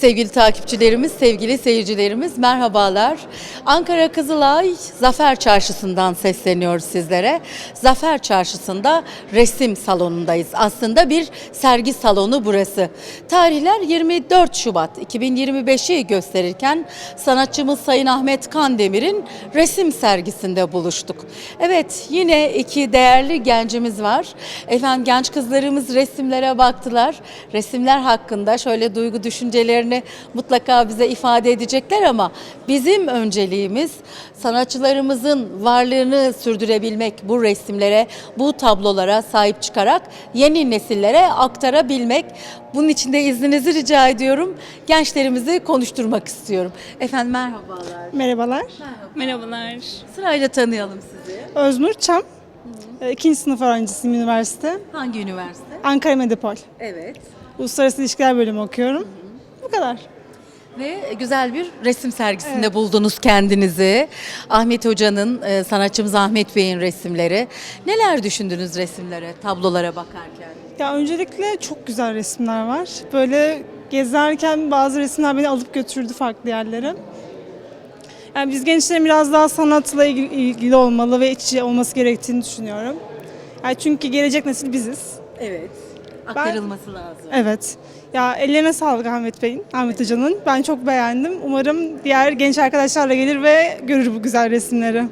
Sevgili takipçilerimiz, sevgili seyircilerimiz merhabalar. Ankara Kızılay Zafer Çarşısı'ndan sesleniyoruz sizlere. Zafer Çarşısı'nda resim salonundayız. Aslında bir sergi salonu burası. Tarihler 24 Şubat 2025'i gösterirken sanatçımız Sayın Ahmet Kandemir'in resim sergisinde buluştuk. Evet yine iki değerli gencimiz var. Efendim genç kızlarımız resimlere baktılar. Resimler hakkında şöyle duygu düşüncelerini mutlaka bize ifade edecekler ama bizim önceliğimiz sanatçılarımızın varlığını sürdürebilmek bu resimlere, bu tablolara sahip çıkarak yeni nesillere aktarabilmek. Bunun için de izninizi rica ediyorum. Gençlerimizi konuşturmak istiyorum. Efendim merhabalar. Merhabalar. Merhabalar. Sırayla tanıyalım sizi. Öznur Çam. E, İkinci sınıf öğrencisiyim üniversite. Hangi üniversite? Ankara Medipol. Evet. Uluslararası İlişkiler Bölümü okuyorum. Bu kadar. Ve güzel bir resim sergisinde buldunuz kendinizi. Ahmet Hoca'nın, e, sanatçımız Ahmet Bey'in resimleri. Neler düşündünüz resimlere, tablolara bakarken? Ya öncelikle çok güzel resimler var. Böyle gezerken bazı resimler beni alıp götürdü farklı yerlere. Yani biz gençlerin biraz daha sanatla ilgili, olmalı ve iç içe olması gerektiğini düşünüyorum. Yani çünkü gelecek nesil biziz. Evet. Aktarılması lazım. Evet. Ya ellerine sağlık Ahmet Bey'in, Ahmet Hoca'nın. Ben çok beğendim. Umarım diğer genç arkadaşlarla gelir ve görür bu güzel resimleri.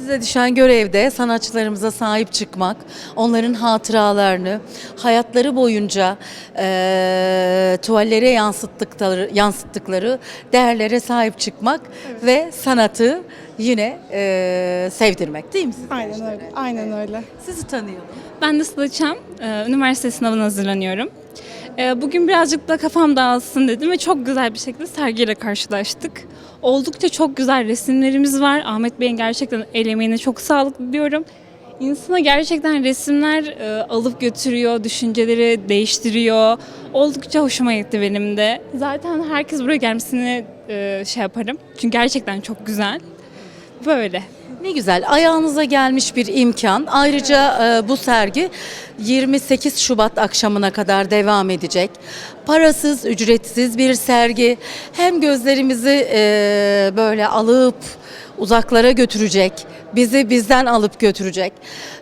Size düşen görevde sanatçılarımıza sahip çıkmak, onların hatıralarını hayatları boyunca e, tuvallere yansıttıkları, yansıttıkları değerlere sahip çıkmak ve sanatı yine e, sevdirmek değil mi siz Aynen öyle. Aynen öyle. Sizi tanıyalım. Ben de Sıla Çam. Üniversite sınavına hazırlanıyorum. Ee, Bugün birazcık da kafam dağılsın dedim ve çok güzel bir şekilde sergiyle karşılaştık. Oldukça çok güzel resimlerimiz var. Ahmet Bey'in gerçekten el emeğine çok sağlık diliyorum. İnsana gerçekten resimler e, alıp götürüyor, düşünceleri değiştiriyor. Oldukça hoşuma gitti benim de. Zaten herkes buraya gelmesini e, şey yaparım. Çünkü gerçekten çok güzel. Böyle. Ne güzel ayağınıza gelmiş bir imkan. Ayrıca e, bu sergi 28 Şubat akşamına kadar devam edecek. Parasız, ücretsiz bir sergi. Hem gözlerimizi e, böyle alıp uzaklara götürecek, bizi bizden alıp götürecek.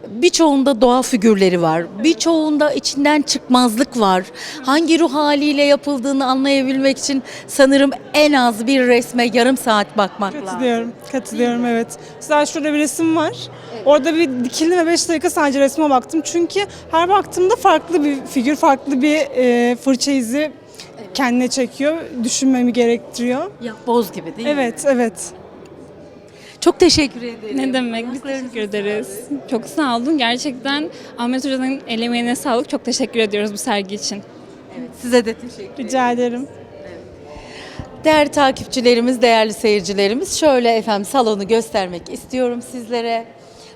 Birçoğunda doğa figürleri var. Birçoğunda içinden çıkmazlık var. Hangi ruh haliyle yapıldığını anlayabilmek için sanırım en az bir resme yarım saat bakmak lazım. Katılıyorum. Katılıyorum evet. Mesela şurada bir resim var. Orada bir dikildim ve 5 dakika sadece resme baktım. Çünkü her baktığımda farklı bir figür, farklı bir e, fırça izi kendine çekiyor. Düşünmemi gerektiriyor. Yapboz gibi değil mi? Evet, evet. Çok teşekkür ederim. Ne demek? Biz teşekkür ederiz. Çok sağ olun. Gerçekten Ahmet Hoca'nın el emeğine sağlık. Çok teşekkür ediyoruz bu sergi için. Size de teşekkür ederim. Rica ederim. Değerli takipçilerimiz, değerli seyircilerimiz şöyle efendim salonu göstermek istiyorum sizlere.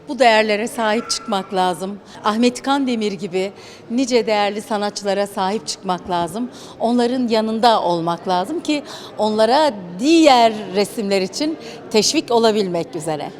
Bu değerlere sahip çıkmak lazım. Ahmet Kandemir gibi nice değerli sanatçılara sahip çıkmak lazım. Onların yanında olmak lazım ki onlara diğer resimler için teşvik olabilmek üzere.